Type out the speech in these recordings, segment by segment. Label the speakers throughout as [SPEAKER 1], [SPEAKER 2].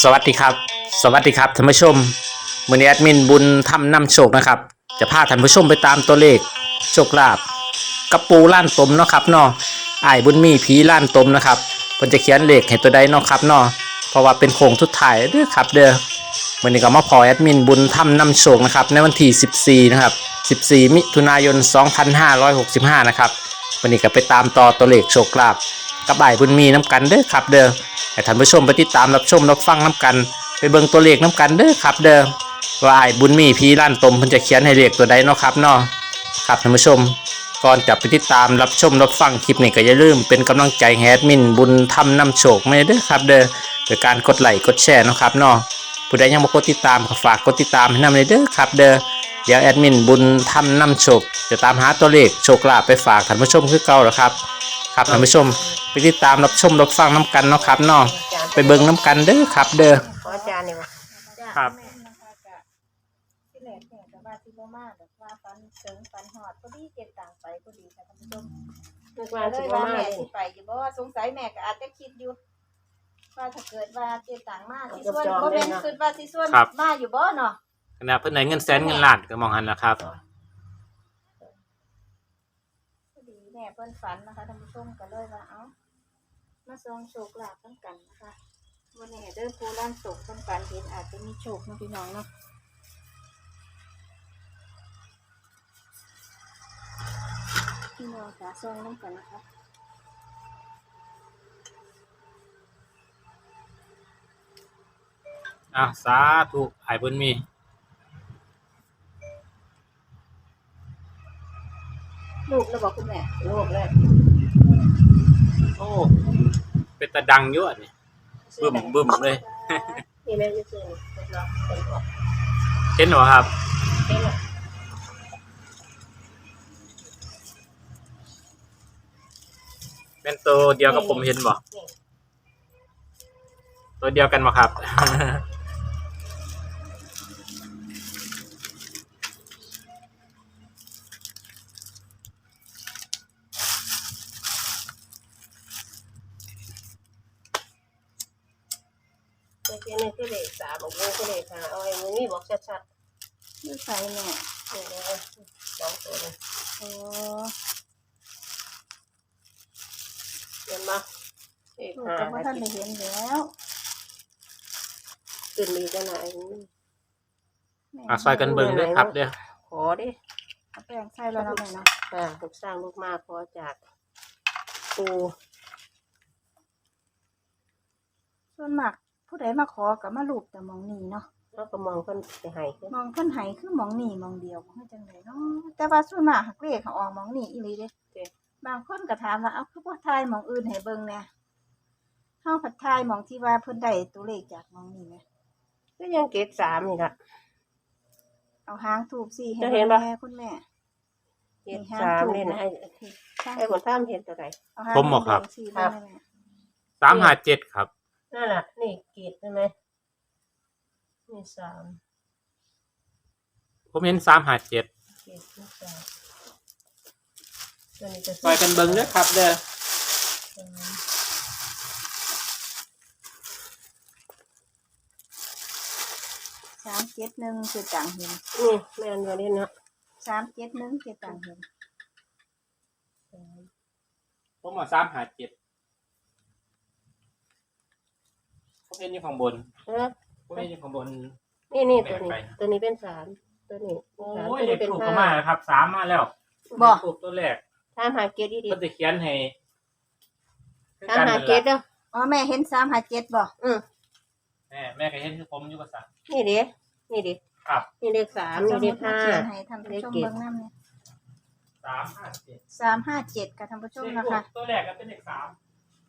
[SPEAKER 1] สวัสดีครับ สวัสดีครับท่านผู้ชมมือนี้แอดมินบุญทำนำโชคนะครับ จะพาท่านผู้ชมไปตามตัวเลขโชคลาภกับปูล้านตมเนาะครับเนาะไอ้บุญมีผีล้านตมนะครับเพิ่นจะเขียนเลขให้ตัวใดเนาะครับเนาะเพราะว่าเป็นโค้งทุดท้ายเด้อครับเด้อวันนี้ก็มาพอแอดมินบุญทำนำโชคนะครับในวันที่14นะครับ14 มิถุนายน 2565 นะครับวันนี้ก็ไปตามต่อตัวเลขโชคลาภ กับไอ้ายบุญมีน้ำกันเด้อครับเด้อให้ท่านผู้ชมไปติดตามรับชมรับฟังน้ำกัน ไปเบิ่งตัวเลขน้ำกันเด้อครับเด้อว่าไอ้บุญมีพีล้านตมเพิ่นจะเขียนให้เลขตัวใดเนาะครับเนาะครับท่านผู้ชมก่อนจะไปติดตามรับชมรับฟังคลิปนี้ก็อย่าลืมเป็นกำลังใจแอดมินบุญทำนำโชคไม่เด้อครับเด้อโดยการกดไลค์กดแชร์เนาะครับเนาะผู้ใดยังบ่กดติดตามก็ฝากกดติดตามให้นำเลยเด้อครับเด้อ เดี๋ยวแอดมินบุญทำนำโชค จะตามหาตัวเลขโชคลาภไปฝากท่านผู้ชมคือเก่าแล้วครับ ครับท่านผู้ชมไปติดตามรับชมรับฟังน้ำกันเนาะครับเนาะไปเบิ่งน้ำกันเด้อครับ เด้อ
[SPEAKER 2] ขออาจารย์นี่วะ
[SPEAKER 1] ครับ
[SPEAKER 3] ที่แหลกแหลกแต่ว่าที่บ่มาแบบว่าฟันเสริงฟันหอดพอดีเก็บต่างไปพอดีค่ะท่านผู้ชม
[SPEAKER 2] นึกว่า
[SPEAKER 3] เล
[SPEAKER 2] สิ
[SPEAKER 3] ย
[SPEAKER 2] ว่า
[SPEAKER 3] ว่า
[SPEAKER 2] มา
[SPEAKER 3] แม่
[SPEAKER 2] เลย
[SPEAKER 3] สิไปอยู่บ่ว่าสงสัยแม่ก็อาจจะคิดอยู่ว่าถ้าเกิดว่าเก็บต่างมาสิส่วนบ่แม่นคิดว่าสิส่วน
[SPEAKER 1] ครับ
[SPEAKER 3] มาอยู่บ่เนาะ
[SPEAKER 1] ขณะเพิ่นได้เงินแสนเงินล้านก็มองหันแล้วครับ
[SPEAKER 3] พอดีแม่เพิ่นฝันนะคะท่านผู้ชมก็เลยว่าเอ้ามาส่งโชคลาภกันกันนะคะวันนี้เด้อผู้ล้านตกเพิ่นฝันเห็นอาจจะมีโชคเนาะพี่น้องเนาะพี่น้องค่ะส่งน้ำกันนะคะ
[SPEAKER 1] อะสาธุไอ้บุญมี
[SPEAKER 3] ลูกแล้วบอกคุณแม่
[SPEAKER 2] ลูกเลย
[SPEAKER 1] โอ้ เป็นตาดังอยู่อันนี้บึ้มบึ้มเลย
[SPEAKER 2] นี่แม่จะซื้อนี่เนาะเป็นบอก
[SPEAKER 1] เห็นบ่ครับ
[SPEAKER 2] เห็นหรอ
[SPEAKER 1] เป็นตัวเดียวกับผมเห็นบ่
[SPEAKER 2] นี่
[SPEAKER 1] ตัวเดียวกันบ่ครับ
[SPEAKER 2] เมื่อกี้นี่คือเลขสามอีกนี่คือเลขห้าเอาไอ้มึงนี่บอกชัด
[SPEAKER 3] ลูกใส่แม่
[SPEAKER 2] ๆนี่นะสองตัวนี่
[SPEAKER 3] โอ้
[SPEAKER 2] เห็นปะเลข
[SPEAKER 3] ลูก
[SPEAKER 2] ห้า
[SPEAKER 3] ก็บ่ท่านได้เห็นแล้ว
[SPEAKER 2] ขึ้นดีกันไหน
[SPEAKER 3] แม่
[SPEAKER 1] อะซอยกันเบิ่งด้ครับเด้อ
[SPEAKER 2] ขอดิ
[SPEAKER 3] เอาแป้งใส่แล้วเนาะแม่เนาะ
[SPEAKER 2] อ่าลูกสร้างลูกมากขอจากปู
[SPEAKER 3] ส่วนมาก ผู้ใดมาขอก็มาลูกแต่หมองนี่เนาะ
[SPEAKER 2] แล้วก็มองคนไปให้ขึ้น
[SPEAKER 3] มองเพิ่นให้คือหมองนี่หมองเดียวบ่ฮู้จังไดเนาะแต่ว่าส่วนมากหักเลขเขาออกหมองนี่อีหลีเด้บางคนก็ถามว่าเอ้าคือบ่ทายหมองอื่นให้เบิ่งแหน่เฮาผัดทายหมองที่ว่าเพิ่นได้ตัวเลขจากหมองนี่แหม
[SPEAKER 2] ก็ยังเกตสามนี่ละ
[SPEAKER 3] เอาหางทูบสิให้
[SPEAKER 2] จะเห็น
[SPEAKER 3] เบิ่ง
[SPEAKER 2] ปะ
[SPEAKER 3] แม่คุณแม่
[SPEAKER 2] เกตสามนี่นะไอ้
[SPEAKER 3] ช่าง
[SPEAKER 2] ไอ้คนท่ามเห็นตัวไหน
[SPEAKER 3] เอาหาง
[SPEAKER 1] ผมบอกครับ
[SPEAKER 3] เงสิเบิ่งแม่
[SPEAKER 1] สามห้าเจ็ดครับ
[SPEAKER 2] นั่นแหละนี่เกตใช่ไหมนี่สาม
[SPEAKER 1] ผมเห็นสามห้าเจ็ด
[SPEAKER 2] เกตนี่สามตัวนี้จะ
[SPEAKER 1] ซอยกันเบิ่งเด้อครับ เด้อ
[SPEAKER 2] สาม
[SPEAKER 3] สามเจ็ดหนึ่งคือต่างเห็น
[SPEAKER 2] นี่แม่นอยู่นี่เนาะ
[SPEAKER 3] สามเจ็ดหนึ่งคือต่างเห็น
[SPEAKER 2] สาม
[SPEAKER 1] ผมเอาสามห้าเจ็ด ผมเห็นอยู่ข้างบน
[SPEAKER 2] เออ
[SPEAKER 1] ผมเห็นอยู่ข้างบน
[SPEAKER 2] นี่นี่ตัวนี้
[SPEAKER 1] แบ่งไป
[SPEAKER 2] ตัวนี้เป็นสามตัวนี้
[SPEAKER 1] โอ้
[SPEAKER 2] สาม
[SPEAKER 1] ย
[SPEAKER 2] ตัว
[SPEAKER 1] เด็
[SPEAKER 2] นี้
[SPEAKER 1] ก
[SPEAKER 2] เป็น
[SPEAKER 1] ถูก
[SPEAKER 2] ห้า
[SPEAKER 1] เข้ามาแล้วครับสามมาแล้ว
[SPEAKER 3] บ่
[SPEAKER 1] ถูกตัวแรก
[SPEAKER 2] ถามหาเกตดี
[SPEAKER 1] เพิ่นจะเขียนให้
[SPEAKER 2] ๆถามหาเกตเด้อ
[SPEAKER 3] อ๋อแม่เห็นสามหาเจ็ดบ่
[SPEAKER 2] อืม
[SPEAKER 1] แม่แม่ก็เห็นคือผมอยู่ภาษา
[SPEAKER 2] นี่เด้นี่เด้
[SPEAKER 1] ครับ
[SPEAKER 2] นี่เลขสามนี่เลขห้า
[SPEAKER 3] เขียนให้ท่านผู้ชมเบิ่งน้ำเนี่ย
[SPEAKER 1] สามห้าเจ็ด
[SPEAKER 3] สามห้าเจ็ดค่ะท่านผู้ชมนะคะ
[SPEAKER 1] ตัวแรกก็เป็นเลขสาม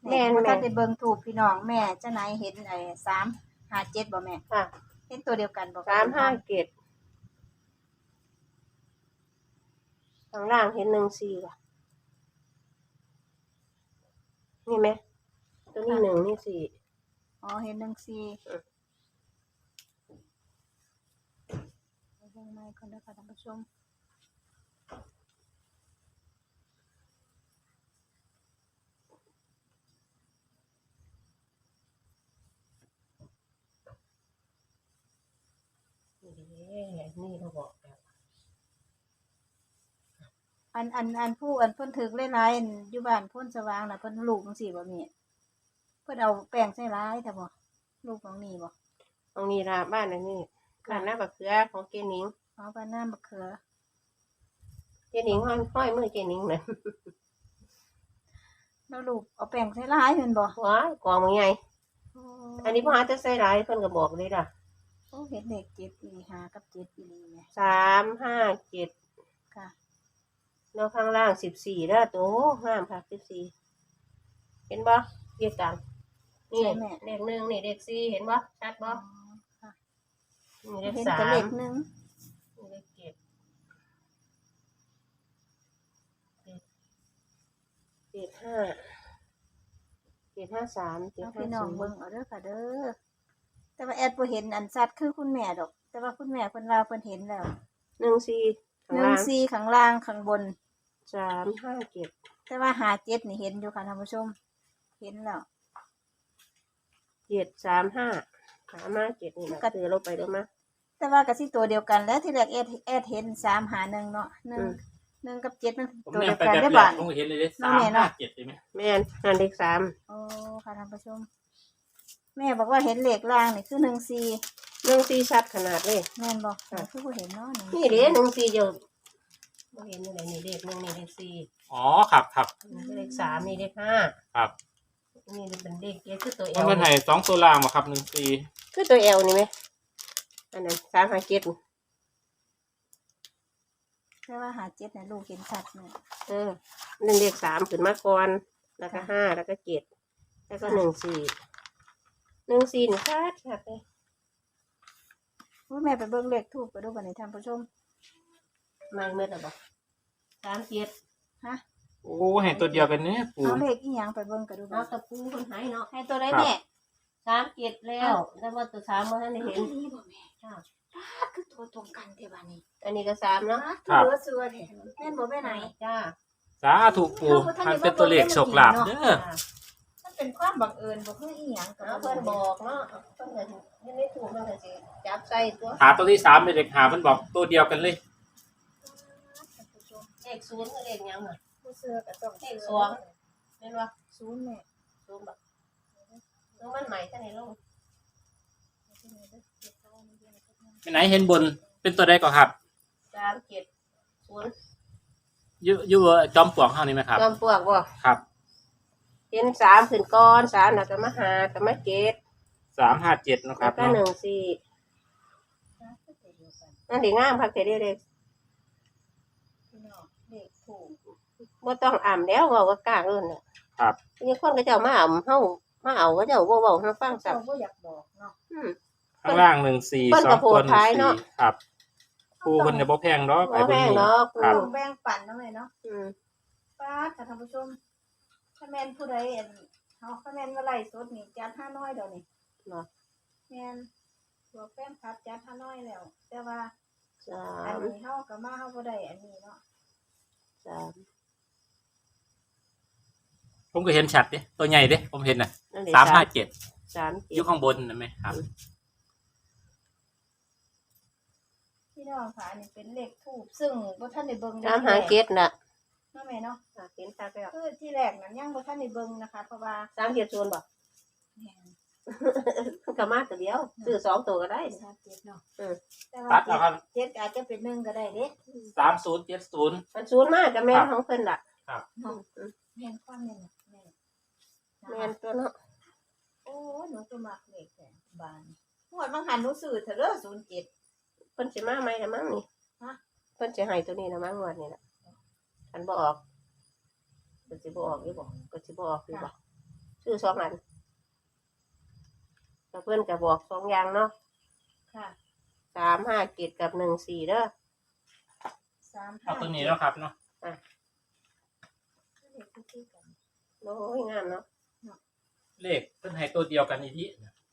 [SPEAKER 3] แม่บ่ทันได้เบิ่งถูกพี่น้องแม่เจ้านายเห็นไอ้สามห้าเจ็ดบ่แม่
[SPEAKER 2] ค่ะ
[SPEAKER 3] เห็นตัวเดียวกันบ่
[SPEAKER 2] สามห้าเกตข้างล่างเห็นหนึ่งสี่ว่ะนี่ไหมตัวนี้หนึ่งนี่สี่
[SPEAKER 3] อ๋อเห็นหนึ่งสี่
[SPEAKER 2] เออ
[SPEAKER 3] เอาเบิ่งไม้ก่อนนะคะท่านผู้ชม
[SPEAKER 2] นี่เราบอกแล้ว
[SPEAKER 3] อันอันอันผู้อันเพิ่นถึกหลายๆอันอยู่บ้านเพ้นสว่างน่ะเพิ่นลูกจังซี่บ่แม่เพิ่นเอาแป้งใส่ร้ายแต่บ่ลูกของนี่บ่
[SPEAKER 2] ตรงนี้ละบ้านอันนี้บ้านหน้าบักเขือของเจนิง
[SPEAKER 3] เอาบ้านน้ำบักเขือ
[SPEAKER 2] เจนิงห้อยห้อยมือเจนิงนะ
[SPEAKER 3] แล้วลูกเอาแป้งใส่ร้ายแม่นบ่
[SPEAKER 2] ว้ายกองมันใหญ่
[SPEAKER 3] โอ้
[SPEAKER 2] อันนี้พ่อหาจะใส่หลายเพิ่นก็บอกเลยล่ะ
[SPEAKER 3] โอ้เห็นเลขเจ็ดอีหลีห้ากับเจ็ดอีหลีแม่
[SPEAKER 2] สามห้าเจ็ด
[SPEAKER 3] ค่ะ
[SPEAKER 2] แล้วข้างล่างสิบสี่แล้วตัวห้ามค่ะสิบสี่เห็นบ่เรียกกันนี่
[SPEAKER 3] ใช่แม่
[SPEAKER 2] เลขหนึ่งนี่เลขสี่เห็นบ่ชัดบ่
[SPEAKER 3] อ๋อค่ะ
[SPEAKER 2] นี่เลข
[SPEAKER 3] เห็น
[SPEAKER 2] สา
[SPEAKER 3] แต่
[SPEAKER 2] ม
[SPEAKER 3] เลขหนึ่ง
[SPEAKER 2] นี่เลขเจ็ดเจ็ดห้าเจ็ดห้าสามเจ็ด
[SPEAKER 3] เอา
[SPEAKER 2] ห้า
[SPEAKER 3] พี่น้อง
[SPEAKER 2] ศูนย์
[SPEAKER 3] เบิ่งเอาเด้อค่ะเด้อ แต่ว่าแอดบ่เห็นอันสัตว์คือคุณแม่ดอก แต่ว่าคุณแม่เพิ่นว่าเพิ่นเห็นแล้ว
[SPEAKER 2] หนึ่งสี่ข้าง
[SPEAKER 3] หนึ่ง
[SPEAKER 2] ล่าง
[SPEAKER 3] สี่ข้างล่างข้างบน
[SPEAKER 2] สามห้าเจ็ด
[SPEAKER 3] แต่ว่าหาเจ็ดนี่เห็นอยู่ค่ะท่านผู้ชม เห็นแล้ว
[SPEAKER 2] เจ็ดสามห้าสามห้าเจ็ดนี่นะ
[SPEAKER 3] ก็
[SPEAKER 2] ถือลงไปได้ไหมย
[SPEAKER 3] แต่ว่าก็สิตัวเดียวกันแล้วที่แรกแอดแอดเห็นสามหาหนึ่งเนาะหนึ่ง
[SPEAKER 2] อืม
[SPEAKER 3] หนึ่งกับเจ็ดมัน
[SPEAKER 1] ผม
[SPEAKER 3] ตัว
[SPEAKER 1] เนี่
[SPEAKER 3] เดี
[SPEAKER 1] ย
[SPEAKER 3] ยว
[SPEAKER 1] ไป
[SPEAKER 3] กัน
[SPEAKER 1] แบบ
[SPEAKER 3] ได้
[SPEAKER 1] แร
[SPEAKER 3] บ่าก
[SPEAKER 1] ผมก็เห็นเลยเลย
[SPEAKER 3] น้อ
[SPEAKER 1] สางม
[SPEAKER 3] แม่เนาะ
[SPEAKER 1] ห้าเจ็ดใช่ไหม
[SPEAKER 2] แม่นนั่นเลขสาม
[SPEAKER 3] โอ้ค่ะท่านผู้ชม แม่บอกว่าเห็นเลขล่างนี่คือหนึ่งสี่
[SPEAKER 2] หนึ่งสี่ชัดขนาดเลย
[SPEAKER 3] แม่นบอก
[SPEAKER 2] ค่ะ
[SPEAKER 3] คือบ่เห็นเนาะหนึ่ง
[SPEAKER 2] นี่เด้หนึ่งสี่เดียวบ่เห็นอยู่ไหนนี่เลขหนึ่งนี่เลขสี่
[SPEAKER 1] อ๋อครับครับ
[SPEAKER 2] นี่เลขสามนี่เลขห้า
[SPEAKER 1] ครับ
[SPEAKER 2] นี่เป็นเลขเจ็ดคือตัวเอ
[SPEAKER 1] มัน
[SPEAKER 2] ล
[SPEAKER 1] เป็นไห้สองตัวล่างมาครับหนึ่งสี่
[SPEAKER 2] คือตัวเอลนี่ไหมอันนั้นสามห้าเจ็ด
[SPEAKER 3] แต่ว่าหาเจ็ดเนี่ยลูกเห็นชัดเนี่ย
[SPEAKER 2] เออหนึ่งเลขสามขึ้นมาก่อนแล้วก็ห้าแล้วก็เจ็ดแล้วก็หนึ่งสี่ หนึ่งสี่นี่ชัดชัดเลย
[SPEAKER 3] ว่าแม่ไปเบิ่งเลขทูบไปดูกันในท่านผู้ชม
[SPEAKER 2] ไม่เมื่อไหร่บอกสามเจ็ด
[SPEAKER 3] ฮะ
[SPEAKER 1] โอ้เห็นตัวเดียวกันเนี่ยปู
[SPEAKER 3] เอาเลขอีหยังไปเบิ่งกันดูกั
[SPEAKER 2] เอา
[SPEAKER 3] น
[SPEAKER 2] ตะปูคนหายเนาะ
[SPEAKER 3] ให้ตัวได้
[SPEAKER 1] ครับ
[SPEAKER 3] แม่
[SPEAKER 2] สามเจ็ดแล้วแต่ว่าตัวสามเมื่อท่านได้เห็น
[SPEAKER 3] นี่บ่แม่
[SPEAKER 2] ค่ะ
[SPEAKER 3] คือตัวตรงกันเทวานี้
[SPEAKER 2] อันนี้ก็สามเนาะ
[SPEAKER 3] คือเหลือเสือแท้แม่นบ่แม่ไหน
[SPEAKER 2] จ้า
[SPEAKER 1] สาถูกปูมันเป็นตัวเลขโชคลาภเด้อ
[SPEAKER 3] มัน เป็นความบังเอิญบ่คืออีหยังกับ
[SPEAKER 2] เอาเพื่อนบอกเนาะเพื่อนก็ยังไม่ถูกเพื่อนก็สิจับใส่ตัว
[SPEAKER 1] หาตัวที่สามเป็นเลขหามันบอกตัวเดียวกันเลย
[SPEAKER 2] เลขศูนย์ก็เลขหยังอะ
[SPEAKER 3] ผู้เสือก็ต้อง
[SPEAKER 2] เลขสองเห็นว่า
[SPEAKER 3] ศูนย์แม่
[SPEAKER 2] ศูนย์แบบศูนย์มันใหม่ท่านในโลก
[SPEAKER 1] ไปไหนเห็นบนเป็นตัวใดก็ครับ
[SPEAKER 2] สามเจ็ดศูนย์
[SPEAKER 1] อยูอยูจอมปลวกเท่านี้ไหมครับ
[SPEAKER 2] จอมปลวกบ่
[SPEAKER 1] ครับ
[SPEAKER 2] เห็นสามขึ้นก้อนสามแล้วก็มาหาก็มาเจ็ด
[SPEAKER 1] สามห้าเจ็ดนะค
[SPEAKER 2] แล้
[SPEAKER 1] รั
[SPEAKER 2] ว
[SPEAKER 1] บ
[SPEAKER 2] ก็หนึ่งสี่นั่นดีงามพักเทเดียเลย
[SPEAKER 3] พี่น้องเลขถูก
[SPEAKER 2] บ่ต้องอ่ำแล้วเว่าก็กล้าเอิ้นน่ะ
[SPEAKER 1] ครับ
[SPEAKER 2] ยังคนก็เจ้ามาอ่ำเฮามาเอาก็เจ้าบ่เว้าให้ฟังซั
[SPEAKER 3] เจ้าบ่อยากบอกเนาะ
[SPEAKER 2] อืม
[SPEAKER 1] ข้างล่างหนึ่งสี่
[SPEAKER 2] เพิ่น
[SPEAKER 1] ส
[SPEAKER 2] ก็
[SPEAKER 1] องตัวห
[SPEAKER 2] โพดท้าย
[SPEAKER 1] นึ่ง
[SPEAKER 2] เนาะ
[SPEAKER 1] สี่ครับปูคนจะบ่แพงดอก
[SPEAKER 2] บ่
[SPEAKER 1] ไอ้พว
[SPEAKER 2] แพ
[SPEAKER 1] ก
[SPEAKER 2] ง
[SPEAKER 1] นี้
[SPEAKER 2] เนาะกู
[SPEAKER 1] ครั บ
[SPEAKER 3] แบ่งปันเนาะแม่เนาะ
[SPEAKER 2] อืม
[SPEAKER 3] ป้าดค่ะท่านผู้ชม ถ้าแม่นผู้ใดเอ็นเขาถ้าแม่นว่าไล่สดนี่จัดห้าน้อยเดี๋ยวนี้
[SPEAKER 2] เนาะ
[SPEAKER 3] แม่นตัวแป้งครับจัดห้าน้อยแล้ว แต่ว่า
[SPEAKER 2] สา
[SPEAKER 3] อัน
[SPEAKER 2] ม
[SPEAKER 3] นี้เฮากับมาเฮาบ่ได้อันนี้เนาะ
[SPEAKER 2] สาม
[SPEAKER 1] ผมก็เห็นชัดเด้ตัวใหญ่เด้ผมเห็นนะ
[SPEAKER 2] นั่นเด้
[SPEAKER 1] สามห้าเจ็ด
[SPEAKER 2] สามเจ็
[SPEAKER 1] อ
[SPEAKER 2] ด
[SPEAKER 1] ยู่ข้างบนนะไหมครับ
[SPEAKER 3] พี่น้องค่ะอันนี้เป็นเลขทูบซึ่งบ่ทันได้เบิ่ง
[SPEAKER 2] สามหาเจ็ดน่ะ
[SPEAKER 3] เนาะแม่เนาะ
[SPEAKER 2] อะเห็นชัดแล้ว
[SPEAKER 3] คือที่แรกนั้นยังบ่ทันได้เบิ่งนะคะ เพราะว่า
[SPEAKER 2] สามเจ็ดศูนย์บ่
[SPEAKER 3] แม่น
[SPEAKER 2] ก็มาตัวเดียวซื้อสองตัวก็ได้
[SPEAKER 3] ชาเจ็ดเนาะ
[SPEAKER 2] อืม
[SPEAKER 3] แต่
[SPEAKER 1] ตั
[SPEAKER 3] ว่า
[SPEAKER 1] ดเอาครับ
[SPEAKER 3] เจ็ดอาจจะเป็นหนึ่งก็ได้เด้
[SPEAKER 1] สามศูนย์เจ็ดศูนย์
[SPEAKER 2] มันศูนย์มากกับแม่นของเพิ่นล่ะ
[SPEAKER 3] เนาะแม่นความแม่นน่ะแม่น
[SPEAKER 2] แม่นตัวเนาะ
[SPEAKER 3] โอ้ยหนูก็มักเลขแต่บานหวดบางหันหนูซื้อเถอะเด้อ07
[SPEAKER 2] เพิ่นสิมาไหมละมั้งนี่
[SPEAKER 3] ฮะ
[SPEAKER 2] เพิ่นสิให้ตัวนี้ละมั้งงวดนี้ล่ะ อันบ่ออกก็สิบ่ออกอยู่บ่ก็สิบ่ออกอยู่บ่ซื้อสองอันแต่เพิ่นก็บอกสองอย่างเนาะ
[SPEAKER 3] ค่ะ
[SPEAKER 2] สามห้าเจ็ดกับหนึ่งสี่เด้อ
[SPEAKER 3] สาม
[SPEAKER 1] เอาตัวนี้แล้วครับเนาะ
[SPEAKER 3] เลขคือกัน
[SPEAKER 2] โอ้ยงามเนาะ
[SPEAKER 1] เลขเพิ่นให้ตัวเดียวกันอีกที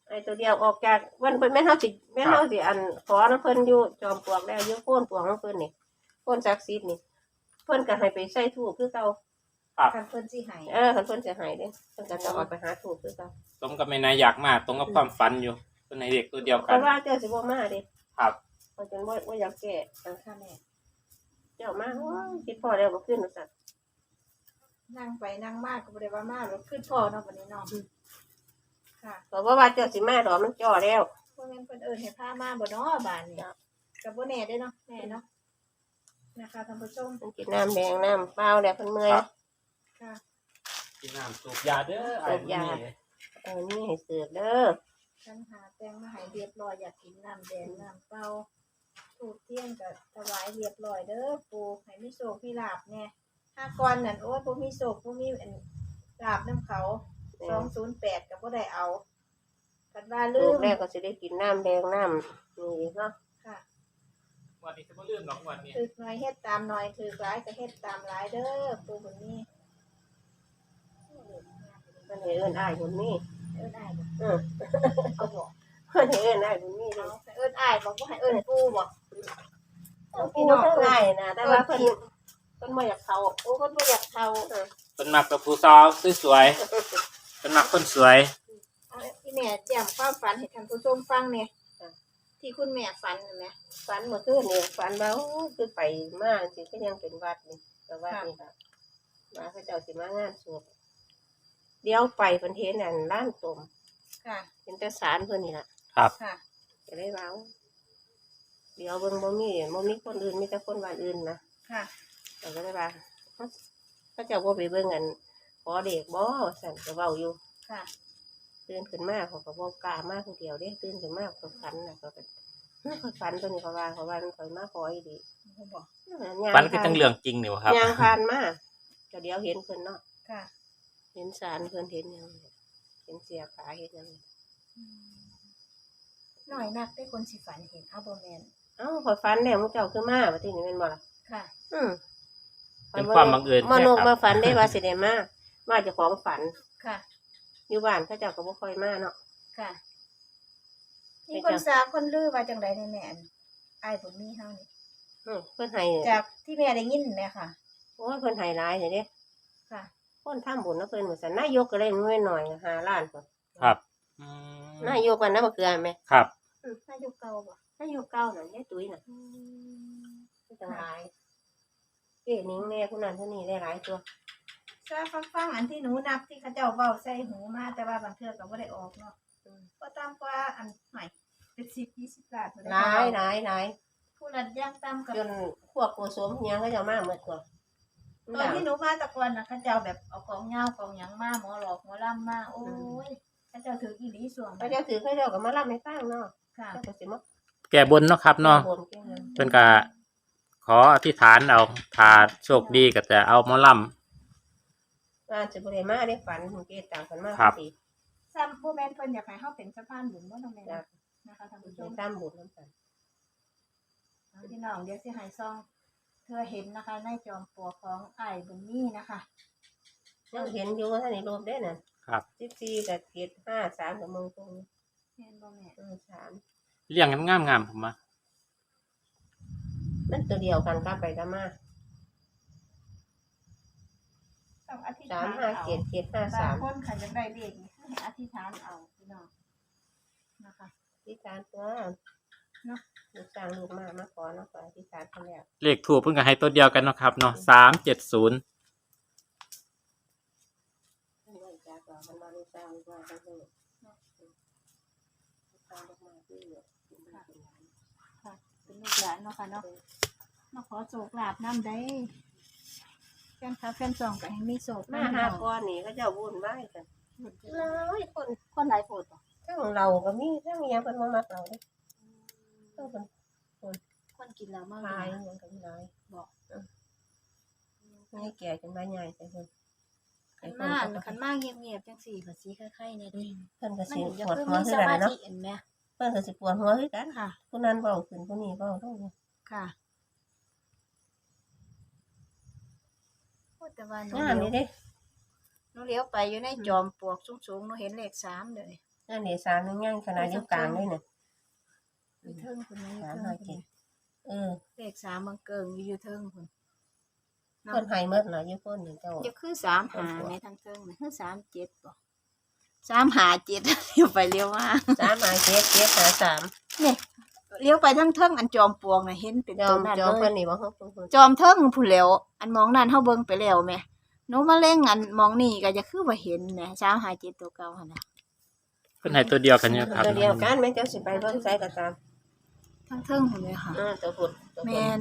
[SPEAKER 2] ไอ้ตัวเดียวออกจากวันเพิ่นแม่นเฮาสิแม่นเฮาสิอันขอน้ำเพิ่นอยู่จอมปลวกแล้วอยู่โค่นปลวกของเพิ่นนี่โค่นศักดิ์สิทธิ์นี่เพิ่นก็ให้ไปใส่ถูกคือเก่า
[SPEAKER 3] คันเพิ่นสิให้
[SPEAKER 2] เออคันเพิ่นจะให้เด้เพิ่นก็จะออกไปหาถูกคือเก่า
[SPEAKER 1] ตรงกับแม่นายอยากมาตรงกับความฝันอยู่เพิ่นให้เลขตัวเดียวกั
[SPEAKER 2] เพ
[SPEAKER 1] น
[SPEAKER 2] ราะว่าเจ้าสิบ่มาเด้
[SPEAKER 1] ครับ
[SPEAKER 2] เพเขาจนว่าว่าอยากแก่อะ
[SPEAKER 3] ค่ะแม่
[SPEAKER 2] เจ้ามาโอ้ยคิดพอแล้วบ่ขึ้นหรอกสัตว์
[SPEAKER 3] นั่งไปนั่งมากก็บ่ได้ว่ามากรถขึ้นพอเนาะวันนี้เนาะค่ะ
[SPEAKER 2] เพราะว่าเจ้าสิมาดอกมันจ่อแล้ว
[SPEAKER 3] พวกนั้นเพิ่นเอิ้นให้พามาบ่เนาะบ้านนี่ก็บ่แน่เด้เนาะแม่เนาะ นะคะท่านผู้ชม
[SPEAKER 2] มันกินน้ำแดงน้ำเปล่าแล้วเพิ่นเมื่อย
[SPEAKER 3] ค่ะ
[SPEAKER 1] กินน้ำสูบยาเด้อไอ้
[SPEAKER 2] สูบยาเออนี่ให้เสือกเด้อ
[SPEAKER 3] ฉันหาแตงมาให้เรียบร้อยอยากกินน้ำแดงน้ำเปล่าถูกเที่ยงก็ถวายเรียบร้อยเด้อปู่ให้มีโชคมีลาภแน่ถ้าก่อนนั่นโอ้ยบ่มีโชคบ่มีอันลาภนํเขา208ก็บ่ได้เอากันว่าลื
[SPEAKER 2] ลูก
[SPEAKER 3] ม
[SPEAKER 2] แรกก็สิได้กินน้ำแดงน้ำนี่เนาะ
[SPEAKER 3] ค่ะ
[SPEAKER 1] วันนี้จะมาเรื่องหรอกวันนี้
[SPEAKER 3] ถือหน่อยเฮ็ดตามหน่อยถือหลายก็เฮ็ดตามหลายเด้อปู่บุญมี
[SPEAKER 2] มันให้เอิ้นอ้ายบุญมี
[SPEAKER 3] เอิ้นอ้ายบ่
[SPEAKER 2] เออ
[SPEAKER 3] เอาบ่
[SPEAKER 2] มันให้เอิ้นอ้ายบุญมี
[SPEAKER 3] เอา
[SPEAKER 2] เด้อ
[SPEAKER 3] ให้เอิ้นอ้ายบอกว่าให้เอิ้นปู่บ่
[SPEAKER 2] พี่น้องทั้งหลายนะแต่ว่าเพิ่นเพิ่นบ่อยากเข้า
[SPEAKER 3] โอ้เพิ่นบ่อยากเข้า
[SPEAKER 2] เออ
[SPEAKER 1] เป็นมักกับผู้สาวสวยๆเป็นมักคนสวย
[SPEAKER 3] เอาที่แม่แจ้งความฝันให้ท่านผู้ชมฟังเนี่ย ที่คุณแม่ฝันเห็นไหม
[SPEAKER 2] ฝันเมื่อคืนนี่ฝันว่าโอ้คือไปมาสิก็ยังเป็นวัดนี่แต่วัดนี่ค่ะมาพระเจ้าสิมางานศพเดี๋ยวไปเพิ่นเห็นอันร้านตม
[SPEAKER 3] ค่ะ
[SPEAKER 2] เห็นแต่สารเพิ่นนี่ล่ะ
[SPEAKER 1] ครับ
[SPEAKER 3] ค่ะ
[SPEAKER 2] ก็เลยว่าเดี๋ยวเบิ่งบ่มีบ่มีคนอื่นมีแต่คนบ้านอื่นนะ
[SPEAKER 3] ค่ะ
[SPEAKER 2] แต่ก็เลยว่าพระเจ้าบ่ไปเบิ่งอันขอเด็กบ่สั่นก็เว้าอยู่
[SPEAKER 3] ค่ะ
[SPEAKER 2] ตื่นขึ้นมาเขาก็บอกกล้ามาคนเดียวเด้ตื่นขึ้นมาเขาฝันนะเขาก็เขาฝันตัวนี้เขาว่าเขาว่ามันเขามาขออีดี
[SPEAKER 3] บ่บอก
[SPEAKER 1] ฝันคือจังเรื่องจริงนี่วะครับ
[SPEAKER 2] ยางผ่านมาก็เดี๋ยวเห็นเพิ่นเนาะ
[SPEAKER 3] ค่ะ
[SPEAKER 2] เห็นสารเพิ่นเห็นหยังเห็นเสียขาเห็นหยัง
[SPEAKER 3] อืมหน่อยนักได้คนสิฝันเห็นเอาบ่แม่น
[SPEAKER 2] เอ้าขอยฝันแล้วมึงเจ้าขึ้นมาว่าที่นี่แม่นบ่ล่ะ
[SPEAKER 3] ค่ะ
[SPEAKER 2] อืม
[SPEAKER 1] เป็นความบังเอิญ
[SPEAKER 2] มโน
[SPEAKER 1] แท้ครับ
[SPEAKER 2] มาฝันได้ว่าสิได้มามาเจ้าของฝัน
[SPEAKER 3] ค่ะ
[SPEAKER 2] อยู่บ้านเขาเจ้าก็บ่ค่อยมาเนาะ
[SPEAKER 3] ค่ะมี
[SPEAKER 2] ไป
[SPEAKER 3] คน
[SPEAKER 2] จ้ะ
[SPEAKER 3] ทราบคนลือว่าจังไดในแม่นอ้ายบ่มีเฮานี่
[SPEAKER 2] อืมเพิ่นให้
[SPEAKER 3] จากที่แม่ได้ยินแม่ค่ะ
[SPEAKER 2] โอ้ยเพิ่นให้หลายเด้เด้
[SPEAKER 3] ค่ะ
[SPEAKER 2] คนทำบุญเนาะเพิ่นว่าซั่นนายกก็เลยน้อยหน่อย5ล้านพุ่น
[SPEAKER 1] ครับอืม
[SPEAKER 2] นายกมันนะบ่เกลือแม่
[SPEAKER 1] ครับ
[SPEAKER 3] นายกเก่าบ่
[SPEAKER 2] นายกเก่านั่นยายตุ้ยน่ะ
[SPEAKER 3] อืม
[SPEAKER 2] จังหลายเก๋นิ้งแม่ผู้นั้นผู้นี้ได้หลายตัว
[SPEAKER 3] ทราบฟังๆอันที่หนูนับที่เขาเจ้าเว้าใส่หูมาแต่ว่าบางเทื่อก็บ่ได้ออกเนาะ
[SPEAKER 2] อืม
[SPEAKER 3] ก็ตามกว่าอันใหม่เป็น10 20ล้านบ่ได้
[SPEAKER 2] หลายหลายหลาย
[SPEAKER 3] ผู้ละย่างตามกับ
[SPEAKER 2] จนพวกโกสมหยังก็จะเอามาหมดตัว
[SPEAKER 3] ตอนที่หนูมาแตะกอนนะเขาเจ้าแบบเอาของเหงาของหยังมาหมอหลอกหมอลำมาโอ้ยเขาเจ้าถืออีหลีสวง
[SPEAKER 2] พระเจ้าถือพระเจ้าก็มารับไม่ฟังเนาะ
[SPEAKER 3] ค่ะ
[SPEAKER 2] เจ้าก็สิมา
[SPEAKER 1] แก่บนเนาะครับเนาะ
[SPEAKER 2] บนแก่เงิน
[SPEAKER 1] เพิ่นก็ขออธิษฐานเอาถ้าโชคดีก็จะเอาหมอล
[SPEAKER 2] ว่าจะบ่ได้มาได้ฝันของเกต่างกันมา
[SPEAKER 1] ครับ
[SPEAKER 2] สิ
[SPEAKER 3] ซ้ำผู้แม่นเพิ่นอยากให้เฮาเป็นสะพานบุญบ่น้องแม่
[SPEAKER 2] จ้ะ
[SPEAKER 3] นะคะท่านผู้ช
[SPEAKER 2] ไป
[SPEAKER 3] ม
[SPEAKER 2] ตามบุญนำกัน
[SPEAKER 3] พี่น้องเดี๋ยวสิให้ซอง เธอเห็นนะคะในจอมปลวกของอ้ายบุญมีนะคะ
[SPEAKER 2] ยังเห็นอยู่ว่าท่านนี่รวมได้น่ะำ
[SPEAKER 1] ครับ
[SPEAKER 2] 14กับเกต5 3กับมึงตรง
[SPEAKER 3] แม่นบ่แม่
[SPEAKER 2] อืม3
[SPEAKER 1] เลี้ยงกันงามๆผมว่า
[SPEAKER 2] มันตัวเดียวกันกลับไปกลับมา
[SPEAKER 3] ต้องอธิษ
[SPEAKER 2] สา
[SPEAKER 3] ฐามน
[SPEAKER 2] ห้า
[SPEAKER 3] เอา
[SPEAKER 2] เกตเกตห้า
[SPEAKER 3] บา
[SPEAKER 2] สางม
[SPEAKER 3] คนค่ะอยากได้เลขนี่ให้อธิษฐานเอาพี่น้องนะคะ
[SPEAKER 2] ที่ฐานตัว
[SPEAKER 3] เนาะ
[SPEAKER 2] ลูกสร้างลูกมามาขอเนาะขอที่ฐานเขาแล้ว
[SPEAKER 1] เลขถูกเพิ่นก็ให้ตัวเดียวกันเนาะครับเนาะสามเจ็ดศูนย์
[SPEAKER 2] ท่านว่าจะก่อมันมาลูกสร้างลูกมาทั้งนี้เนาะลูกสร้างลูกมาที่เหลือเป็นลูกเป็นหลาน
[SPEAKER 3] ค่ะเป็นลูกหลานเนาะค่ะเนาะมาขอโศกลาบน้ำได้ แฟนคลับแฟนซองก็ให้มีโศก
[SPEAKER 2] มาหาก้อนนี่ก็จะวุ่นวายกันหลายคน
[SPEAKER 3] คนหลายโพดบ่
[SPEAKER 2] ทั้งเราก็มีทั้งเมียเพิ่นมามักเราเด้ต้องเป็น
[SPEAKER 3] คนกินแล้วมา
[SPEAKER 2] พาย
[SPEAKER 3] ก
[SPEAKER 2] มันก็มีหลาย
[SPEAKER 3] บอก
[SPEAKER 2] นี่แก่จนใบใหญ่ไปเพิ่น
[SPEAKER 3] ขันมากขันมากเงียบๆจังสี่ก็สีคล้ายๆเนี่ยเด้วย
[SPEAKER 2] เพิ่นก็
[SPEAKER 3] มัน
[SPEAKER 2] สิ
[SPEAKER 3] ถึงจะ
[SPEAKER 2] ปวด
[SPEAKER 3] คือ
[SPEAKER 2] หัว
[SPEAKER 3] มี
[SPEAKER 2] คื
[SPEAKER 3] ส
[SPEAKER 2] อกัน
[SPEAKER 3] มา
[SPEAKER 2] น่ะเนาะ
[SPEAKER 3] ธิเห็นไหม
[SPEAKER 2] เพิ่นก็สิปวดหัวคือกัน
[SPEAKER 3] ค่ะ
[SPEAKER 2] ผู้นั้นเว้าขึ้นผู้นี้เว้าต้อง
[SPEAKER 3] ค่ะโอ้ แต่ว่าหนู
[SPEAKER 2] งาม
[SPEAKER 3] เลี้
[SPEAKER 2] นี่
[SPEAKER 3] ยว
[SPEAKER 2] เด้
[SPEAKER 3] หนูเลี้ยวไปอยู่ในจอมปลวกสูงๆหนูเห็นเลขสามเลย
[SPEAKER 2] นั่นนี่สารนึงยังขนาดอยู่กลางเลยเนี่ย
[SPEAKER 3] อยู่เทิงคุณนะอยู่
[SPEAKER 2] สาม
[SPEAKER 3] เทิง
[SPEAKER 2] ห้า
[SPEAKER 3] คุ
[SPEAKER 2] เจ็
[SPEAKER 3] ณ
[SPEAKER 2] ดเออ
[SPEAKER 3] เลขสามบังเกิงอยู่อยู่เทิงคุณ
[SPEAKER 2] เพิ่นให้หมดน่ะอยู่คนนี่เจ้า
[SPEAKER 3] จะคือสามหาในทางเทิงนี่คือสามเจ็ดบ่สามหาเจ็ดเลี้ยวไปเลี้ยวมา
[SPEAKER 2] สามหาเจ็ดเจ็ดหาสาม
[SPEAKER 3] เนี่ยเลี้ยวไปทั้งเทิงอันจอมปลวกน่ะเห็นเป็น
[SPEAKER 2] จอ
[SPEAKER 3] ตัว
[SPEAKER 2] ม
[SPEAKER 3] นั้น
[SPEAKER 2] จอม
[SPEAKER 3] เล
[SPEAKER 2] เพิ่
[SPEAKER 3] ย
[SPEAKER 2] นนี่บ่เฮาเพิ่นเพิ่น
[SPEAKER 3] จอมเทิงผู้นแหล้ว อันมองนั้นเฮาเบิ่งไปแล้วแหม่หนูมาเล่งอันมองนี่ก็จะคือบ่เห็นแหมเช้าหาเจ็ดตัวเก่าหั่นน่ะ
[SPEAKER 1] เพิ่นให้ตัวเดียวกันเนี่ยครับ
[SPEAKER 2] ตัวเดียวกันแม่นเจ้าสิไปเบิ่งไสก็ตาม
[SPEAKER 3] ทั้งเทิงพุ่นเลยค่ะ
[SPEAKER 2] อ่าตัวพุ่นตัว
[SPEAKER 3] แม
[SPEAKER 2] พุ่น
[SPEAKER 3] น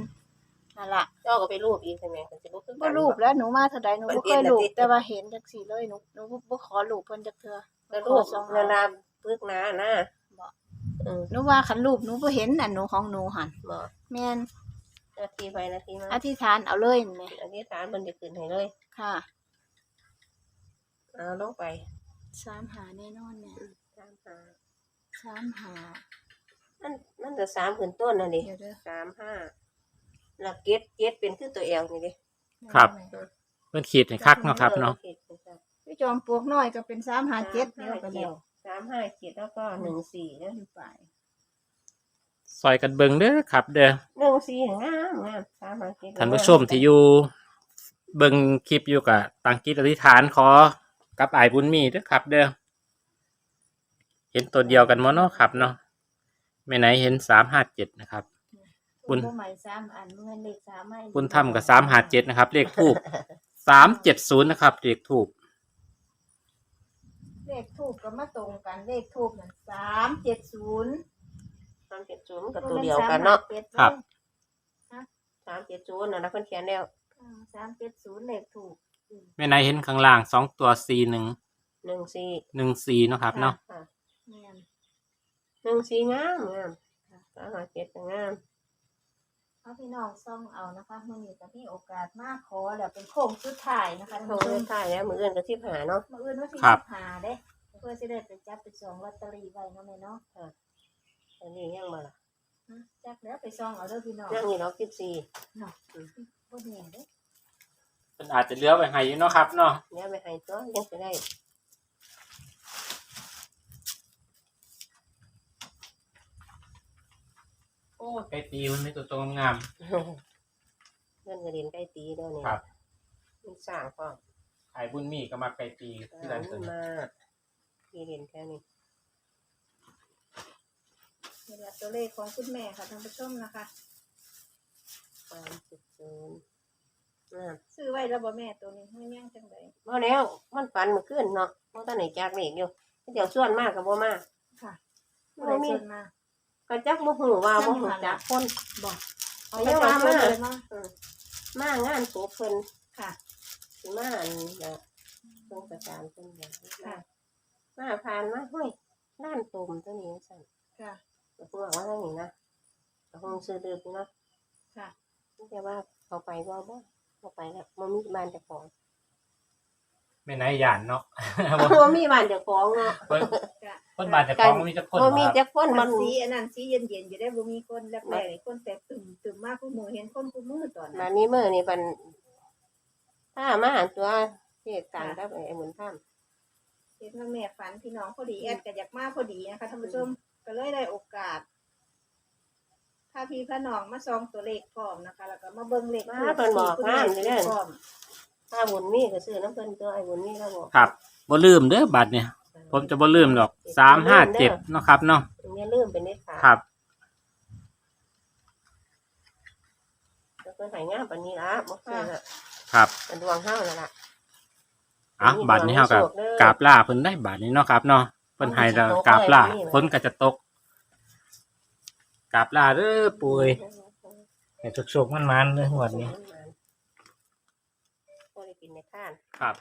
[SPEAKER 3] นั่นล่ะ
[SPEAKER 2] เจ้าก็ไปรูปอีกใช่ไหมก็สิบ่คือ
[SPEAKER 3] บ่รูปแล้วหนูมาเท่าใดหนูบ่เคยรูปแต่ว่าเห็นจังซี่เลยหนูหนูบ่ขอรูปเพิ่นจักเทื่อ
[SPEAKER 2] แล้วรูป
[SPEAKER 3] สอง
[SPEAKER 2] เวลาปึกหน้านะ
[SPEAKER 3] บ่
[SPEAKER 2] เออ
[SPEAKER 3] หนูว่าคันรูปหนูบ่เห็นอันหนูของหนูหั่น
[SPEAKER 2] บ่
[SPEAKER 3] แม่น
[SPEAKER 2] นาทีไปนาทีมา
[SPEAKER 3] อธิษฐานเอาเลยนั่นแหม
[SPEAKER 2] อธิษฐานเพิ่นจะขึ้นให้เลย
[SPEAKER 3] ค่ะ
[SPEAKER 2] เอาลงไป
[SPEAKER 3] สามหาแน่นอนเนี่ย
[SPEAKER 2] สามห้า
[SPEAKER 3] สามหา
[SPEAKER 2] นั่นนั่นจะสามขึ้นต้นน่ะดิ
[SPEAKER 3] เดี๋ยวเด้อ
[SPEAKER 2] สามห้าแล้วเก็ดเก็ดเป็นคือตัวเอลนี่ดิ
[SPEAKER 1] ครับ เพิ่นขีดให้คักเนาะครับเนาะ
[SPEAKER 2] ออขีดเป็นสาม
[SPEAKER 3] พี่จอมปลวกน้อยก็เป็นสามหาเจ็ดแล้วไปแล้ว
[SPEAKER 2] สามห้าขีดแล้วก็หนึ่งสี่นะ
[SPEAKER 3] อยู่ไป
[SPEAKER 1] ซอยกันเบิ่งเด้อครับ เด้อ
[SPEAKER 2] หนึ่งสี่งามงามสามห้าขีด
[SPEAKER 1] ท่านผู้ชมที่อยู่เบิ่งคลิปอยู่กับตั้งจิตอธิษฐานขอกับอายบุญมีเด้อครับ เด้อเห็นตัวเดียวกันบ่เนาะครับเนาะแม่ไหนเห็นสามห้าเจ็ดนะครับ บุญ
[SPEAKER 3] บ่ใหม่สามอันเงินเลขสามไม่
[SPEAKER 1] บุญธรรมกับสามห้าเจ็ดนะครับ เลขทูบสามเจ็ดศูนย์นะครับเลขทูบ
[SPEAKER 3] เลขทูบก็มาตรงกันเลขทูบนั่นสามเจ็ดศูนย์
[SPEAKER 2] สามเจ็ดศูนย์กับตัวเดียวกันเนาะ
[SPEAKER 1] ครับ
[SPEAKER 2] สามเจ็ดศูนย์นะนะเพิ่นเขียนแล้ว
[SPEAKER 3] สามเจ็ดศูนย์เลขถูก
[SPEAKER 1] แม่ไหนเห็นข้างล่างสองตัวสี่หนึ่ง
[SPEAKER 2] หนึ่งสี่
[SPEAKER 1] หนึ่งสี่เนาะครับเนาะ
[SPEAKER 2] ค่ะ
[SPEAKER 3] แม่น
[SPEAKER 2] หนึ่งสี่งามงามสามห้าเจ็ดก็งาม
[SPEAKER 3] เอาพี่น้องซ่องเอานะคะมื่อนี้ก็มีโอกาสมากขอแล้วเป็นโค้งสุดท้ายนะคะ
[SPEAKER 2] โท
[SPEAKER 3] ท่าน
[SPEAKER 2] ร
[SPEAKER 3] ผู้ชม
[SPEAKER 2] ถ่ายแล้วมืออื่นก็ที่หาเนาะ
[SPEAKER 3] มื่ออื่นว่าที่หาเด้ เพื่อจะได้ไปจับไปซองลอตเตอรี่ไว้เนาะแม่เนาะ
[SPEAKER 2] อันนี้ยังมาล่ะ
[SPEAKER 3] ฮะจักแล้วไปซองเอาเด้อพี่น้อง
[SPEAKER 2] ยังนี่เนาะสิบสี่
[SPEAKER 3] เนาะบ่แน่เด้อ
[SPEAKER 1] เป็นอาจจะเลี้ยวไปให้อยู่เนาะครับเนาะ
[SPEAKER 2] เนี่ยไปให้ตัวยังจะได้
[SPEAKER 1] โอ้ไก่ตีมันไม่ตัวตรงงาม
[SPEAKER 2] เงินกระเด็นใกล้ตีเด้อเนี่ย
[SPEAKER 1] ครับ
[SPEAKER 2] มันสร้างความ
[SPEAKER 1] อายบุญมีก็มาไก่ตีที่ร้านเสริม
[SPEAKER 2] มาที่เด่นแค่นี้
[SPEAKER 3] นี่แหละตัวเลขของคุณแม่ค่ะท่านผู้ชมนะคะ
[SPEAKER 2] สามสิบศูนย์อ่า
[SPEAKER 3] ซื้อไว้แล้วบ่แม่ตัวนี้มันยังจังได
[SPEAKER 2] พอแล้ว มันฝันเมื่อคืนเนาะเพราะตอนไหนจากเลขอยู่เดี๋ยวส่วนมากกับบ่มา
[SPEAKER 3] ค่ะ
[SPEAKER 2] บ่
[SPEAKER 3] บ่
[SPEAKER 2] มี
[SPEAKER 3] มีมา
[SPEAKER 2] ก็จักบ่ฮู้ว่าบ่ฮู้จักคน
[SPEAKER 3] บอก
[SPEAKER 2] เอาอย่าว่ามา
[SPEAKER 3] เลยมา
[SPEAKER 2] เออมางานศพเพิ่น
[SPEAKER 3] ค่ะ
[SPEAKER 2] สิมาอันน่ะเพิ่นประจานเพิ่นเนี่ย
[SPEAKER 3] ค่ะ
[SPEAKER 2] มาผ่านมาห้วยล้านตุ่มตัวนี้สั่น
[SPEAKER 3] ค่ะ
[SPEAKER 2] ก็เพิ่นบอกว่าทางนี้นะก็คงซื้อเดือนนะ
[SPEAKER 3] ค่ะ
[SPEAKER 2] แต่ว่าเขาไปบ่บ่เขาไปแล้วบ่มีบ้านเจ้าของ
[SPEAKER 1] แม่ไหนหยานเนาะ
[SPEAKER 2] บ่มีบ้านเจ้าของเนาะ
[SPEAKER 1] เพิ่นเพิ่นบาดแต่ของมันมีจักคน
[SPEAKER 2] บ่
[SPEAKER 1] บ่
[SPEAKER 2] มี
[SPEAKER 1] ครับ
[SPEAKER 2] จักคน
[SPEAKER 3] มั
[SPEAKER 2] มันน
[SPEAKER 3] สีอันนั้นสีเย็นๆอยู่ได้บ่มีคนแรกๆนี่คนแตกตึมตึมมากผู้มือเห็นคนผู้มือตอน
[SPEAKER 2] มา
[SPEAKER 3] นั้น
[SPEAKER 2] นี้มื้อนี่มันถ้ามาหาตัวเฮ็ดกันกับไอ้หมุนท่าม
[SPEAKER 3] เห็นว่าแม่ฝันพี่น้องพอดีแอดก็อยากมาพอดีนะคะท่านผู้ชมก็เลยได้โอกาสถ้าพี่พระน้องมาซองตัวเลขพร้อมนะคะ แล้วก็มาเบิ่งเลข
[SPEAKER 2] มาเพิ่นบอกงามอยู่เด้อ
[SPEAKER 3] พร้อม
[SPEAKER 2] ถ้าบุญมีก็ซื้อน้ำเพิ่นตัวไอ้บุญมีแล้วบอก
[SPEAKER 1] ครับบ่ลืมเด้อบัตรเนี่ย ผมจะบ่ลืมดอกสามห้าเจ็ดเนาะครับเนาะ
[SPEAKER 2] อย่าลืมเป็นเด็ดขาด
[SPEAKER 1] ครับ
[SPEAKER 2] แล้วเพิ่นให้งามปานนี้ล่ะบ่ซื้อละ
[SPEAKER 1] ครับ
[SPEAKER 2] เป็นดวงเฮานั่นล่ะ
[SPEAKER 1] อะบัตรนี้เฮากับกราบล่าเพิ่นได้บัตรนี้เนาะครับเนาะเพิ่นให้แล้วกราบล่าฝนก็จะตกกราบล่าเด้อปุ้ยให้สุกๆมันๆเด้อหวดนี้
[SPEAKER 2] บ่ ได้กินในข้าน
[SPEAKER 1] ครับ